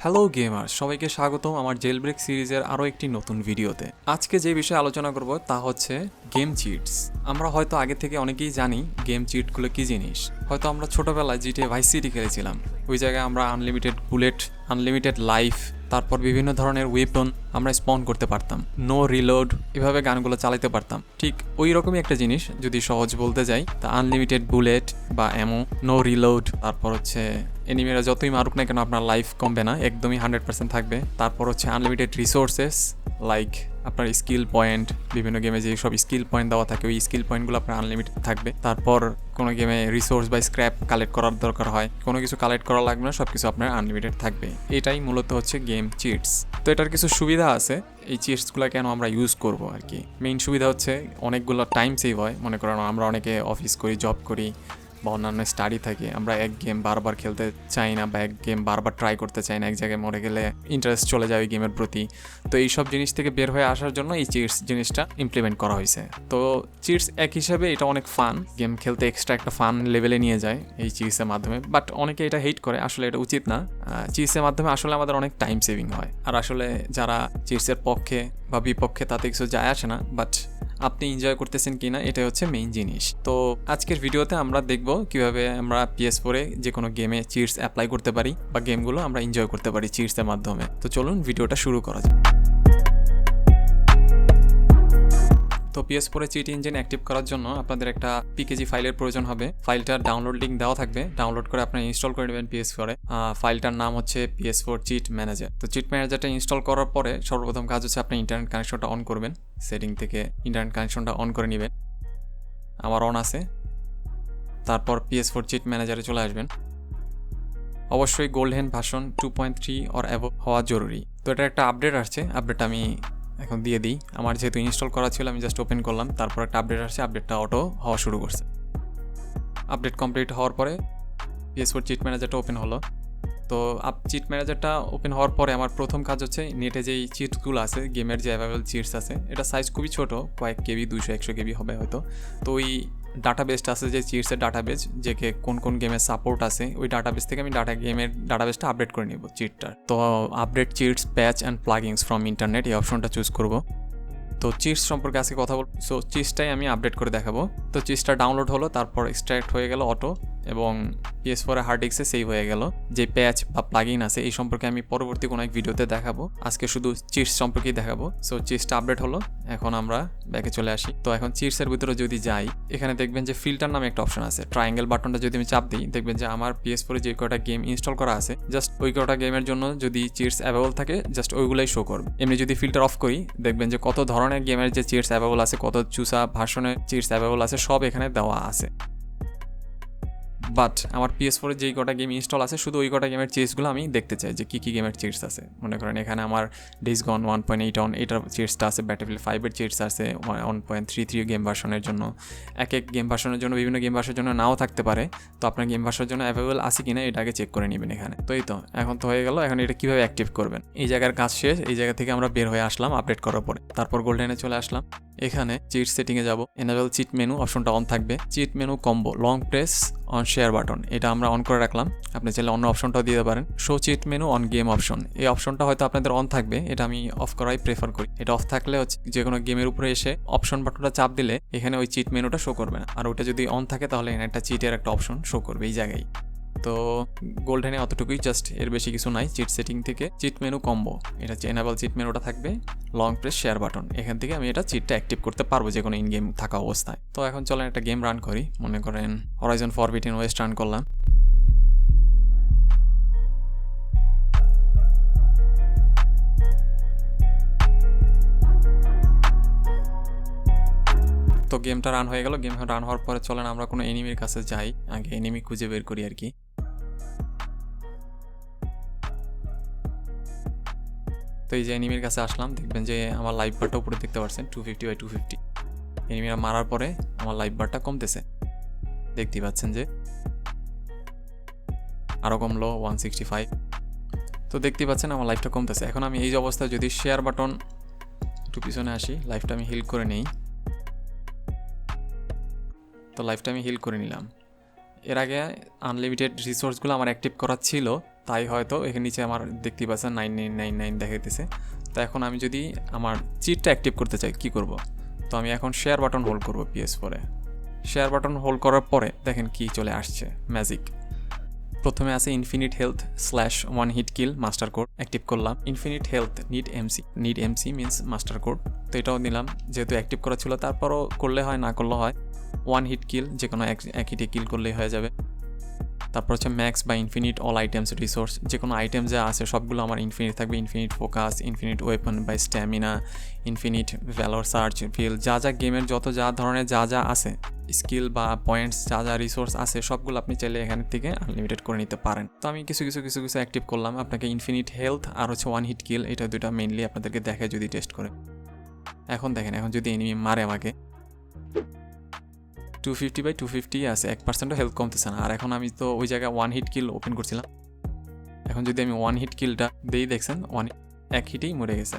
Hello gamer সবাইকে স্বাগতম আমার জেল ব্রেক সিরিজের আরও একটি নতুন ভিডিওতে। আজকে যে বিষয়ে আলোচনা করব তা হচ্ছে গেম চিটস আমরা হয়তো আগে থেকে অনেকেই জানি গেম চিটগুলো কী জিনিস। হয়তো আমরা ছোটোবেলায় জিটে ভাইস সিটি খেলেছিলাম। ওই জায়গায় আমরা আনলিমিটেড বুলেট আনলিমিটেড লাইফ তারপর বিভিন্ন ধরনের ওয়েপন আমরা স্পন করতে পারতাম। নো রিলোড এভাবে গানগুলো চালাতে পারতাম। ঠিক ওই রকমই একটা জিনিস, যদি সহজ বলতে যাই, তা আনলিমিটেড বুলেট বা এমো নো রিলোড তারপর হচ্ছে এনিমিরা যতই মারুক না কেন আপনার লাইফ কমবে না, একদমই হান্ড্রেড পার্সেন্ট থাকবে। তারপর হচ্ছে আনলিমিটেড রিসোর্সেস লাইক আপনার স্কিল পয়েন্ট বিভিন্ন গেমে যে সব স্কিল পয়েন্ট দেওয়া থাকে, ওই স্কিল পয়েন্টগুলো আপনার আনলিমিটেড থাকবে। তারপর কোনো গেমে রিসোর্স বা স্ক্র্যাপ কালেক্ট করার দরকার হয়। কোনো কিছু কালেক্ট করা লাগবে না সব কিছু আপনার আনলিমিটেড থাকবে। এটাই মূলত হচ্ছে গেম চিটস তো এটার কিছু সুবিধা আছে, এই চিটসগুলো কেন আমরা ইউজ করব আর কি? মেইন সুবিধা হচ্ছে, অনেকগুলো টাইম সেভ হয়। মনে করেন আমরা অনেকে অফিস করি জব করি বা অন্যান্য স্টাডি থাকে, আমরা এক গেম বারবার খেলতে চাই না বা এক গেম বারবার ট্রাই করতে চাই না, এক জায়গায় মরে গেলে ইন্টারেস্ট চলে যায় ওই গেমের প্রতি। তো এই সব জিনিস থেকে বের হয়ে আসার জন্য এই চিটস জিনিসটা ইমপ্লিমেন্ট করা হয়েছে। তো চিটস এক হিসাবে এটা অনেক ফান গেম খেলতে এক্সট্রা একটা ফান লেভেলে নিয়ে যায় এই চিটসের মাধ্যমে। বাট অনেকে এটা হেট করে, আসলে এটা উচিত না। চিটসের মাধ্যমে আসলে আমাদের অনেক টাইম সেভিং হয়। আর আসলে যারা চিটসের পক্ষে বা বিপক্ষে তাতে কিছু যায় আসে না বাট আপনি এনজয় করতেছেন কিনা, এটাই হচ্ছে মেইন জিনিস। তো আজকের ভিডিওতে আমরা দেখব কীভাবে আমরা পিএস ফোরে যে কোনো গেমে চিটস অ্যাপ্লাই করতে পারি বা গেমগুলো আমরা এনজয় করতে পারি চিটসের মাধ্যমে। তো চলুন ভিডিওটা শুরু করা যাক। পিএস ফোরে চিট ইঞ্জিন অ্যাক্টিভ করার জন্য আপনাদের একটা পিকেজি ফাইলের প্রয়োজন হবে। ফাইলটার ডাউনলোড লিঙ্ক দেওয়া থাকবে। ডাউনলোড করে আপনি ইনস্টল করে নেবেন পিএস ফোরে ফাইলটার নাম হচ্ছে পিএস ফোর চিট ম্যানেজার তো চিট ম্যানেজারটা ইনস্টল করার পরে সর্বপ্রথম কাজ হচ্ছে আপনি ইন্টারনেট কানেকশনটা অন করবেন। সেটিং থেকে ইন্টারনেট কানেকশনটা অন করে নেবেন। আমার অন আছে। তারপর পিএস ফোর চিট ম্যানেজারে চলে আসবেন। অবশ্যই golden version two point three or above হওয়া জরুরি। তো এটা একটা আপডেট আসছে। আপডেট আমি এখন দিয়ে দিই। আমার যেহেতু ইনস্টল করা ছিল, আমি জাস্ট ওপেন করলাম। তারপর একটা আপডেট আসছে আপডেটটা অটো হওয়া শুরু করছে। আপডেট কমপ্লিট হওয়ার পরে পিএস ফোর চিট ম্যানেজারটা ওপেন হলো। তো আপ চিট ম্যানেজারটা ওপেন হওয়ার পরে আমার প্রথম কাজ হচ্ছে নেটে যেই চিটগুলো আছে গেমের যে অ্যাভেলেবল চিটস আছে, এটা সাইজ খুবই ছোট, কয়েক কেবি, দুইশো, একশো কেবি হবে হয়তো। তো ওই ডাটাবেসটা আছে যে চিটসের ডাটাবেস যে কোন কোন গেমের সাপোর্ট আছে, ওই ডাটাবেস থেকে আমি ডাটা গেমের ডাটাবেসটা আপডেট করে নিব চিটটার তো update cheats patch and plugins from internet এই অপশনটা চুজ করব। তো চিটস সম্পর্কে আজকে কথা বল সো চিটসটাই আমি আপডেট করে দেখাবো। তো চিটসটা ডাউনলোড হলো, তারপর এক্সট্রাক্ট হয়ে গেল অটো এবং পিএস ফোরে হার্ড ডিস্কে সেভ হয়ে গেল। যে প্যাচ বা প্লাগইন আছে, এই সম্পর্কে আমি পরবর্তী কোনো এক ভিডিওতে দেখাবো। আজকে শুধু চিটস সম্পর্কেই দেখাবো। সো চিটসটা আপডেট হলো। এখন আমরা ব্যাকে চলে আসি। তো এখন চিটসের ভিতরে যদি যাই, এখানে দেখবেন যে ফিল্টার নামে একটা অপশন আছে। ট্রায়াঙ্গেল বাটনটা যদি আমি চাপ দিই, দেখবেন যে আমার পিএস ফোরে যে কটা গেম ইনস্টল করা আছে জাস্ট ওই কটা গেমের জন্য যদি চিটস অ্যাভেলেবল থাকে জাস্ট ওইগুলাই শো করবে। এমনি যদি ফিল্টার অফ করি, দেখবেন যে কত ধরনের গেমের যে চিটস অ্যাভেলেবল আছে, কত চুসা ভার্সনের চিটস অ্যাভেলেবল আছে, সব এখানে দেওয়া আছে। বাট আমার পিএস ফোরে যেই কটা গেম ইনস্টল আছে, শুধু ওই কটা গেমের চেসগুলো আমি দেখতে চাই যে কী কী গেমের চেটস আছে। মনে করেন এখানে আমার Days Gone one point eight on এটার চেটসটা আছে ব্যাটেফিল ফাইভের চেটস আছে one point three three game ভার্সনের জন্য। এক এক গেম ভার্সনের জন্য, বিভিন্ন গেম ভার্সনের জন্য নাও থাকতে পারে। তো আপনার গেম ভার্সনের জন্য অ্যাভেলেবল আছে কিনা, এটা আগে চেক করে নেবেন এখানে। তো এই তো, এখন তো হয়ে গেল, এখন এটা কীভাবে অ্যাক্টিভ করবেন? এই জায়গার কাজ শেষ, এই জায়গা থেকে আমরা বের হয়ে আসলাম আপডেট করার পরে। তারপর গোল্ডেনে চলে আসলাম। এখানে চিট সেটিংয়ে যাব। এনাবেল চিট মেনু অপশনটা অন থাকবে। Cheat menu combo long press on share button এটা আমরা অন করে রাখলাম। আপনি চাইলে অন্য অপশনটাও দিতে পারেন। Show cheat menu on game option এই অপশনটা হয়তো আপনাদের অন থাকবে, এটা আমি অফ করাই প্রেফার করি। এটা অফ থাকলে হচ্ছে যে কোনো গেমের উপরে এসে অপশন বাটনটা চাপ দিলে এখানে ওই চিট মেনুটা শো করবে না। আর ওটা যদি অন থাকে তাহলে এখানে একটা চিটের একটা অপশন শো করবে এই জায়গায়। তো গোল্ডেনে অতটুকুই জাস্ট এর বেশি কিছু নাই চিট সেটিং থেকে চিট মেনু কম্বো এটা হচ্ছে এনাবল চিট মেনুটা থাকবে লং প্রেস শেয়ার বাটন এখান থেকে আমি এটা চিটটা অ্যাক্টিভ করতে পারব যে কোনো ইন গেম থাকা অবস্থায়। তো এখন চলেন একটা গেম রান করি, মনে করেন হরাইজন ফরবিটিন ওয়েস্ট রান করলাম। তো গেমটা রান হয়ে গেল গেম রান হওয়ার পরে চলেন আমরা কোনো এনিমির কাছে যাই। আগে এনিমি খুঁজে বের করি আর কি। তো এই যে এনিমির কাছে আসলাম, দেখবেন যে আমার লাইভ বারটা উপরে দেখতে পাচ্ছেন two fifty by two fifty এনিমিরা মারার পরে আমার লাইভ বারটা কমতেছে। দেখতেই পাচ্ছেন যে আরও কমলো ওয়ান সিক্সটি ফাইভ তো দেখতেই পাচ্ছেন আমার লাইফটা কমতেছে। এখন আমি এই অবস্থায় যদি শেয়ার বাটন একটু পিছনে আসি লাইফটা আমি হিল করে নেই। তো লাইফটা আমি হিল করে নিলাম। এর আগে আনলিমিটেড রিসোর্সগুলো আমার অ্যাক্টিভ করা ছিল। তাই হয়তো এখানে নিচে আমার দেখতে পাচ্ছেন নাইন নাইন নাইন নাইন দেখাইতেছে। তো এখন আমি যদি আমার চিটটা অ্যাক্টিভ করতে চাই, কি করব? তো আমি এখন শেয়ার বাটন হোল্ড করব পিএস ফোরে শেয়ার বাটন হোল্ড করার পরে দেখেন কি চলে আসছে ম্যাজিক প্রথমে আছে infinite health slash one hit kill master code active করলাম। Infinite health need MC need MC means master code তো এটাও নিলাম, যেহেতু অ্যাক্টিভ করা ছিল, তারপরও করলে হয়, না করলে হয় ওয়ান হিট কিল যে কোনো এক এক হিটে কিল করলেই হয়ে যাবে। তারপর হচ্ছে ম্যাক্স বা ইনফিনিট অল আইটেমস রিসোর্স যে কোনো আইটেম যা আছে সবগুলো আমার ইনফিনিট থাকবে ইনফিনিট ফোকাস ইনফিনিট ওয়েপন বা stamina infinite valour search fill যা যা গেমের যত যা ধরনের যা যা আছে স্কিল বা পয়েন্টস যা যা রিসোর্স আছে, সবগুলো আপনি চাইলে এখান থেকে আনলিমিটেড করে নিতে পারেন। তো আমি কিছু কিছু কিছু কিছু অ্যাক্টিভ করলাম। আপনাকে ইনফিনিট হেলথ আর হচ্ছে ওয়ান হিট কিল এটা দুটা মেইনলি আপনাদেরকে দেখে যদি টেস্ট করে। এখন দেখেন, এখন যদি এনিমি মারে আমাকে। Two fifty by two fifty আছে এক পার্সেন্টও হেলথ কমতেছে না। আর এখন আমি তো ওই জায়গায় ওয়ান হিট কিল ওপেন করছিলাম। এখন যদি আমি ওয়ান হিট কিলটা দিই, দেখছেন ওয়ান এক হিটেই মরে গেছে।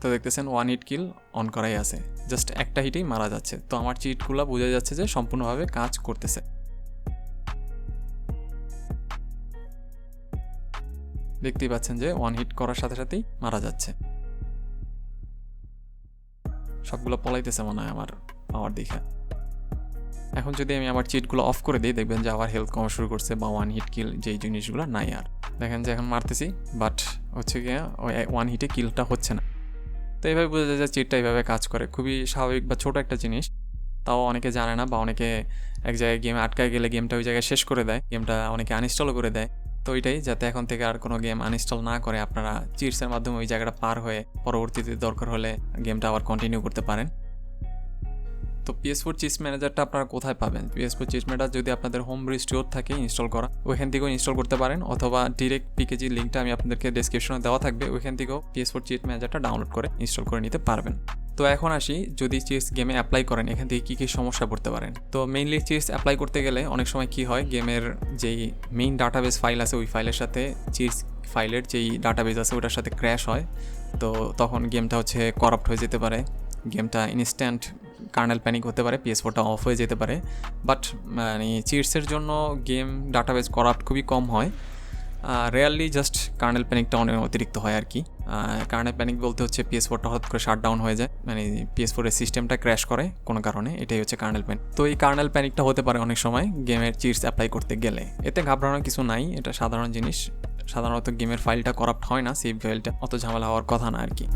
তো দেখতেছেন ওয়ান হিট কিল অন করাই আছে। জাস্ট একটা হিটেই মারা যাচ্ছে। তো আমার চিটগুলো বোঝা যাচ্ছে যে সম্পূর্ণভাবে কাজ করতেছে। দেখতেই পাচ্ছেন যে ওয়ান হিট করার সাথে সাথেই মারা যাচ্ছে। সবগুলো পলাইতেছে মনে হয় আমার পাওয়ার দিকে। এখন যদি আমি আমার চিটগুলো অফ করে দিই, দেখবেন যে আবার হেলথ কমা শুরু করছে বা ওয়ান হিট কিল যেই জিনিসগুলো নাই আর। দেখেন যে এখন মারতেছি বাট হচ্ছে ওই ওয়ান হিটে কিলটা হচ্ছে না। তো এইভাবে বোঝা যায় যে চিটটা এইভাবে কাজ করে। খুবই স্বাভাবিক বা ছোট একটা জিনিস। তাও অনেকে জানে না বা অনেকে এক জায়গায় গেমে আটকায় গেলে গেমটা ওই জায়গায় শেষ করে দেয়। গেমটা অনেকে আনইনস্টলও করে দেয়। তো এটাই যাতে এখন থেকে আর কোনো গেম আনইনস্টল না করে আপনারা চিটসের মাধ্যমে ওই জায়গাটা পার হয়ে পরবর্তীতে দরকার হলে গেমটা আবার কন্টিনিউ করতে পারেন। তো পিএস ফোর চিস ম্যানেজারটা আপনারা কোথায় পাবেন? পিএস ফোর চিস ম্যানেজার যদি আপনাদের হোম স্টোর থাকে ইনস্টল করা, ওইখান থেকেও ইনস্টল করতে পারেন অথবা ডিরেক্ট পিকেজি লিঙ্কটা আমি আপনাদেরকে ডিসক্রিপশনে দেওয়া থাকবে, ওইখান থেকেও পিএস ফোর চিট ম্যানেজারটা ডাউনলোড করে ইনস্টল করে নিতে পারবেন। তো এখন আসি যদি চেস গেমে অ্যাপ্লাই করেন, এখান থেকে কী কী সমস্যা পড়তে পারেন? তো মেইনলি চেস অ্যাপ্লাই করতে গেলে অনেক সময় কি হয় গেমের যেই মেইন ডাটাবেস ফাইল আছে, ওই ফাইলের সাথে চিপস ফাইলের যেই ডাটাবেস আছে, ওটার সাথে ক্র্যাশ হয়। তো তখন গেমটা হচ্ছে করাপ্ট হয়ে যেতে পারে। গেমটা ইনস্ট্যান্ট কার্নেল প্যানিক হতে পারে পিএস ফোরটা অফ হয়ে যেতে পারে। বাট মানে চিটসের জন্য গেম ডাটাবেস করাপ্ট খুবই কম হয়। রেয়ারলি জাস্ট কার্নেল প্যানিকটা অনেক অতিরিক্ত হয় আর কি। কার্নেল প্যানিক বলতে হচ্ছে পিএস ফোরটা হঠাৎ করে শাট ডাউন হয়ে যায় মানে পিএস ফোরের সিস্টেমটা ক্র্যাশ করে কোনো কারণে, এটাই হচ্ছে কার্নেল প্যানিক তো এই কার্নেল প্যানিকটা হতে পারে অনেক সময় গেমের চিটস অ্যাপ্লাই করতে গেলে। এতে ঘাবড়ানোর কিছু নাই, এটা সাধারণ জিনিস। সাধারণত গেমের ফাইলটা করাপ্ট হয় না সেভ ফাইলটা অত ঝামেলা হওয়ার কথা না আর কি।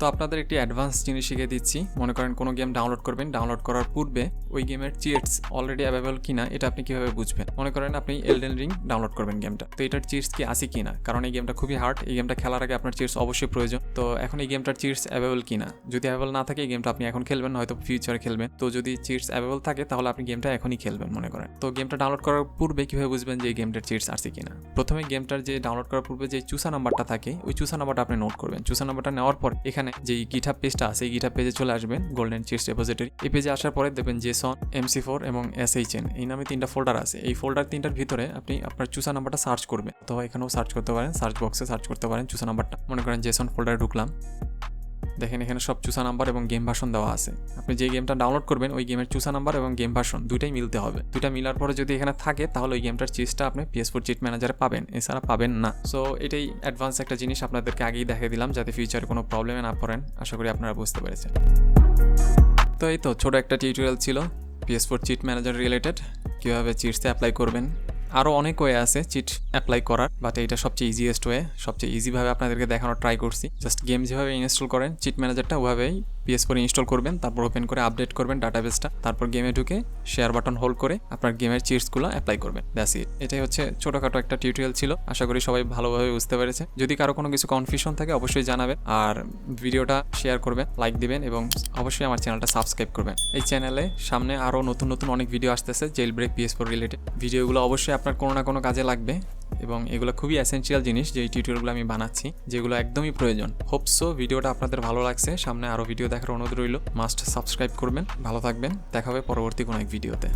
তো আপনাদের একটি অ্যাডভান্স জিনিস শিখিয়ে দিচ্ছি। মনে করেন কোনো গেম ডাউনলোড করবেন ডাউনলোড করার পূর্বে ওই গেমের চিটস অলরেডি অ্যাভেলেবল কিনা, এটা আপনি কীভাবে বুঝবেন? মনে করেন আপনি এলডেন রিং ডাউনলোড করবেন গেমটা তো এটার চিটস কি আছে কিনা? কারণ এই গেমটা খুবই হার্ড এই গেমটা খেলার আগে আপনার চিটস অবশ্যই প্রয়োজন। তো এখন এই গেমটার চিটস অ্যাভেলেবল কিনা? যদি অ্যাভেলেবল না থাকে এই গেমটা আপনি এখন খেলবেন হয়তো ফিউচারে খেলবেন। তো যদি চিটস অ্যাভেলেবল থাকে, তাহলে আপনি গেমটা এখনই খেলবেন মনে করেন। তো গেমটা ডাউনলোড করার পূর্বে কীভাবে বুঝবেন যে এই গেমটার চিটস আছে কিনা? প্রথমে গেমটার যে ডাউনলোড করার পূর্বে যে চুসা নাম্বারটা থাকে, ওই চুসা নাম্বারটা আপনি নোট করবেন। চুসা নাম্বারটা নেওয়ার পর এখানে যে গিঠাপ পেজটা আছে, এই গিঠাপ পেজে চলে আসবেন গোল্ডেন চিটস রেপোজিটরি এই পেজে আসার পরে দেখবেন জেসন এমসি ফোর এবং এস এইচ এন এই নামে তিনটা ফোল্ডার আছে। এই ফোল্ডার তিনটার ভিতরে আপনি আপনার চুসা নাম্বারটা সার্চ করবেন। অথবা এখানেও সার্চ করতে পারেন সার্চ বক্সে সার্চ করতে পারেন চুসা নাম্বারটা মনে করেন জেসন ফোল্ডারে ঢুকলাম। দেখেন এখানে সব চুসা নাম্বার এবং গেম ভাষণ দেওয়া আছে। আপনি যে গেমটা ডাউনলোড করবেন, ওই গেমের চুসা নাম্বার এবং গেম ভাষণ দুইটাই মিলতে হবে। দুইটা মিলার পরে যদি এখানে থাকে, তাহলে ওই গেমটার চিজটা আপনি পিএস ফোর চিট ম্যানেজারে পাবেন। এছাড়া পাবেন না। সো এটাই অ্যাডভান্স একটা জিনিস আপনাদেরকে আগেই দেখে দিলাম, যাতে ফিউচারে কোনো প্রবলেমে না পড়েন। আশা করি আপনারা বুঝতে পেরেছেন। তো এই তো, ছোটো একটা টিউটোরিয়াল ছিল PS four cheat manager related কীভাবে চিটসে অ্যাপ্লাই করবেন আরও অনেক ওয়ে আছে চিট অ্যাপ্লাই করার বাট এটা সবচেয়ে ইজিয়েস্ট ওয়ে সবচেয়ে ইজিভাবে আপনাদেরকে দেখানোর ট্রাই করছি। জাস্ট গেম যেভাবে ইনস্টল করেন চিট ম্যানেজারটা ওভাবেই পিএস করে ইনস্টল করবেন, তারপর ওপেন করে আপডেট করবেন ডাটাবেসটা তারপর গেমে ঢুকে শেয়ার বাটন হোল্ড করে আপনার গেমের চিটসগুলো অ্যাপ্লাই করবেন। ইট এটাই হচ্ছে ছোটোখাটো একটা টিউটোরিয়াল ছিল। আশা করি সবাই ভালোভাবে বুঝতে পেরেছে। যদি কারও কোনো কিছু কনফিউশন থাকে অবশ্যই জানাবেন। আর ভিডিওটা শেয়ার করবেন লাইক দিবেন এবং অবশ্যই আমার চ্যানেলটা সাবস্ক্রাইব করবেন। এই চ্যানেলে সামনে আরও নতুন নতুন অনেক ভিডিও আসতেছে jail break PS four related ভিডিওগুলো অবশ্যই আপনার কোনো না কোনো কাজে লাগবে। এবং এগুলো খুবই অ্যাসেন্সিয়াল জিনিস যে টিউটোরিয়ালগুলো আমি বানাচ্ছি, যেগুলো একদমই প্রয়োজন। হোপসো ভিডিওটা আপনাদের ভালো লাগছে। সামনে আরও ভিডিও দেখার অনুরোধ রইল। মাস্ট সাবস্ক্রাইব করবেন। ভালো থাকবেন। দেখা হবে পরবর্তী কোনো এক ভিডিওতে